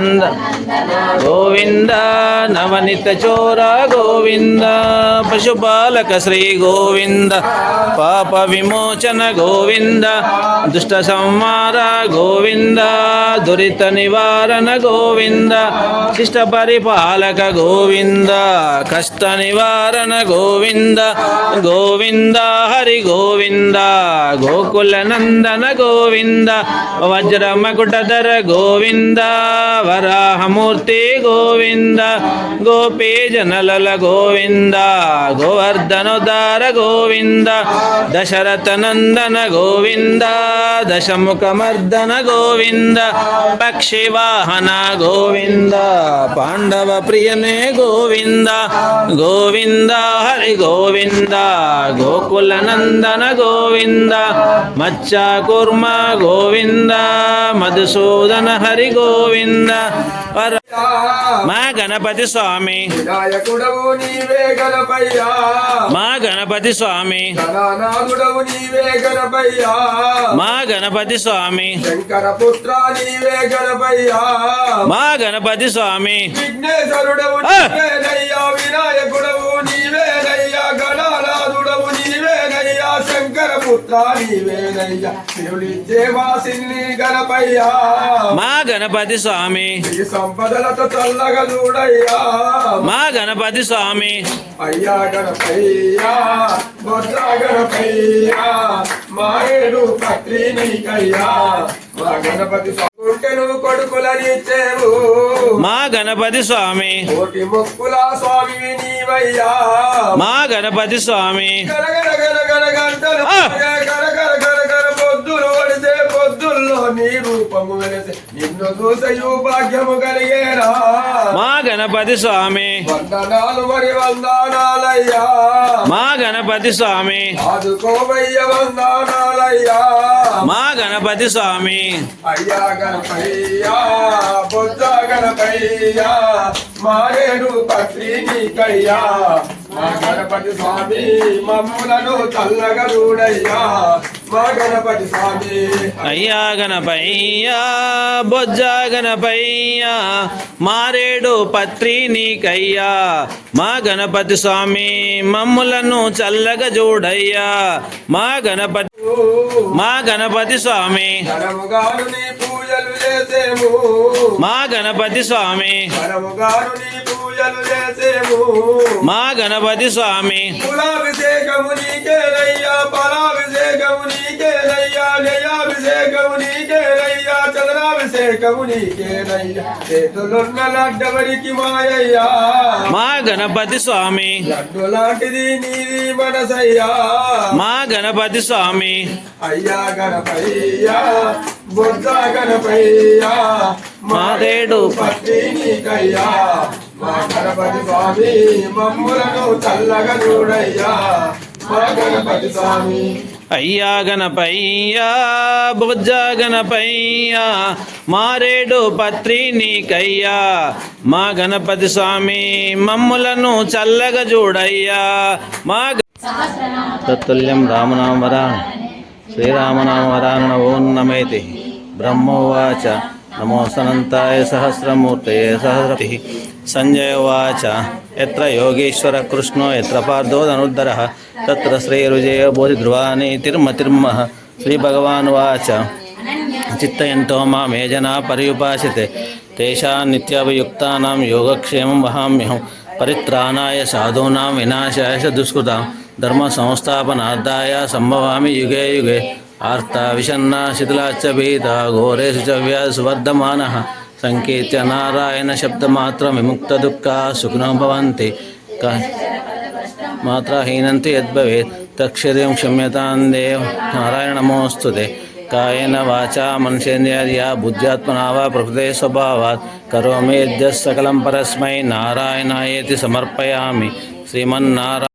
నంద గోవింద నవనిత చోర గోవింద పశుపాలక శ్రీ గోవింద పాప విమోచన గోవింద దుష్ట సంహార గోవింద దురిత నివారణ గోవింద శిష్ట పరిపాలక గోవింద కష్ట నివారణ గోవింద గోవింద హరి గోవింద గోకుల నందన గోవింద వజ్రమకుటధర గోవింద వరాహమూర్తి గోవింద గోపీ జనలల గోవింద గోవర్ధనోదార గోవింద దశరథ నందన గోవింద దశముఖమర్దన గోవింద పక్షి వాహన గోవింద పాండవ ప్రియనే గోవింద గోవింద హరి గోవింద గోకుల నందన గోవింద మచ్చ కుర్మ గోవింద మధుసూదన హరి గోవింద మా గణపతి స్వామి మా గణపతి స్వామి మా గణపతి స్వామి. నీవే గణపయ్యా. మా గణపతి స్వామి. విఘ్నేశ్వరుడవు ఆ! నీవేనయ్యా వినాయకుడవు నీవేనయ్యా గణనాథుడవు నీవేనయ్యా శంకర పుత్ర నీవేనయ్యా శివుడిచ్చే వాసిని గణపయ్యా. మా గణపతి స్వామి. ఈ సంపదలతో చల్లగా చూడయ్యా మా గణపతి స్వామి. అయ్యా గణపయ్యా గణపయ్యా పత్రి నీకయ్యా. మా గణపతి ఉంటే నువ్వు కొడుకులనిచ్చేవు. మా గణపతి స్వామి. కోటి మొక్కుల స్వామి నీవయ్యా. మా గణపతి స్వామి. గరగర నిన్ను చూసయు భాగ్యము కలిగేరా మా గణపతి స్వామి. వందనాలు మరి వందనాలయ్యా. మా గణపతి స్వామి. ఆదుకోవయ్య వందనాలయ్యా. మా గణపతి స్వామి. అయ్యా గణపయ్యా బొజ్జ గణపయ్యా మారేడు పత్రి నీకయ్యా మా గణపతి స్వామి మమ్ములను చల్లగా చూడయ్యా. మా గణపతి స్వామి అయ్యా గణపయ్యా బొజ్జ గణపయ్యా మారేడు పత్రి నీకయ్యా మా గణపతి స్వామి మమ్ములను చల్లగా చూడయ్యా మా గణపతి మా గణపతి స్వామి మా గణపతి స్వామి మా గణపతి స్వామి కులాభిషేకము నీకేనయ్యా పరాభిషేకము నీకేనయ్యా జయాభిషేకము నీకేనయ్యా చంద్రాభిషేకము నీకేనయ్యా చేతులున్న లడ్డవరికి మాయయ్యా. మా గణపతి స్వామి. లడ్డు లాంటిది నీది మనసయ్యా. మా గణపతి స్వామి. అయ్యా గణపయ్యా బుద్ధ గణపయ్యా మారేడు పత్రి నీకయ్యా మా గణపతి స్వామి మమ్ములను చల్లగా చూడయ్యా. మా గణపతి స్వామి. అయ్యా గణపయ్యా బుజ్జ గణపయ్యా మారేడు పత్రి నీకయ్యా మా గణపతి స్వామి మమ్ములను చల్లగా చూడయ్యా. మా తత్తుల్యం రామనామ వరాణ శ్రీరామనామ వరాణ ఓం నమేతి. బ్రహ్మోవాచ. నమో సనంతాయ సహస్రమూర్తయే సహస్రతి సంజయ ఉవాచ ఎత్ర యోగేశ్వర కృష్ణో ఎత్ర పార్థో ధనుర్ధర తత్ర శ్రీరుజయ బోధిధ్రువాని తిర్మతిర్మ శ్రీభగవానువాచ చిత్తయంతో మా మేజనా పర్యుపాసితే తేషా నిత్యాభియుక్తానాం యోగక్షేమం వహామ్యహం పరిత్రాణాయ సాధూనాం వినాశాయ దుష్కృతాం ధర్మ సంస్థాపనార్థాయ సంభవామి యుగే యుగే ఆర్తావిషన్నా శిథిలాశ్చ భీత ఘోరేషు చ వ్యాసువర్ధమాన సంకీర్త్య నారాయణ శబ్దమాత్ర విముక్త దుఃఖా సుఖినో భవంతి మాత్రహీనంతి యద్భవేత్ తక్షర్యం క్షమ్యతాం దేవ్ నారాయణ నమోస్తు కాయన వాచా మనుషేంద్రియా బుద్ధ్యాత్మనా వా ప్రకృతే స్వభావాత్ కరోమి యద్య సకలం పరస్మై నారాయణాయేతి సమర్పయామి శ్రీమన్నారాయణ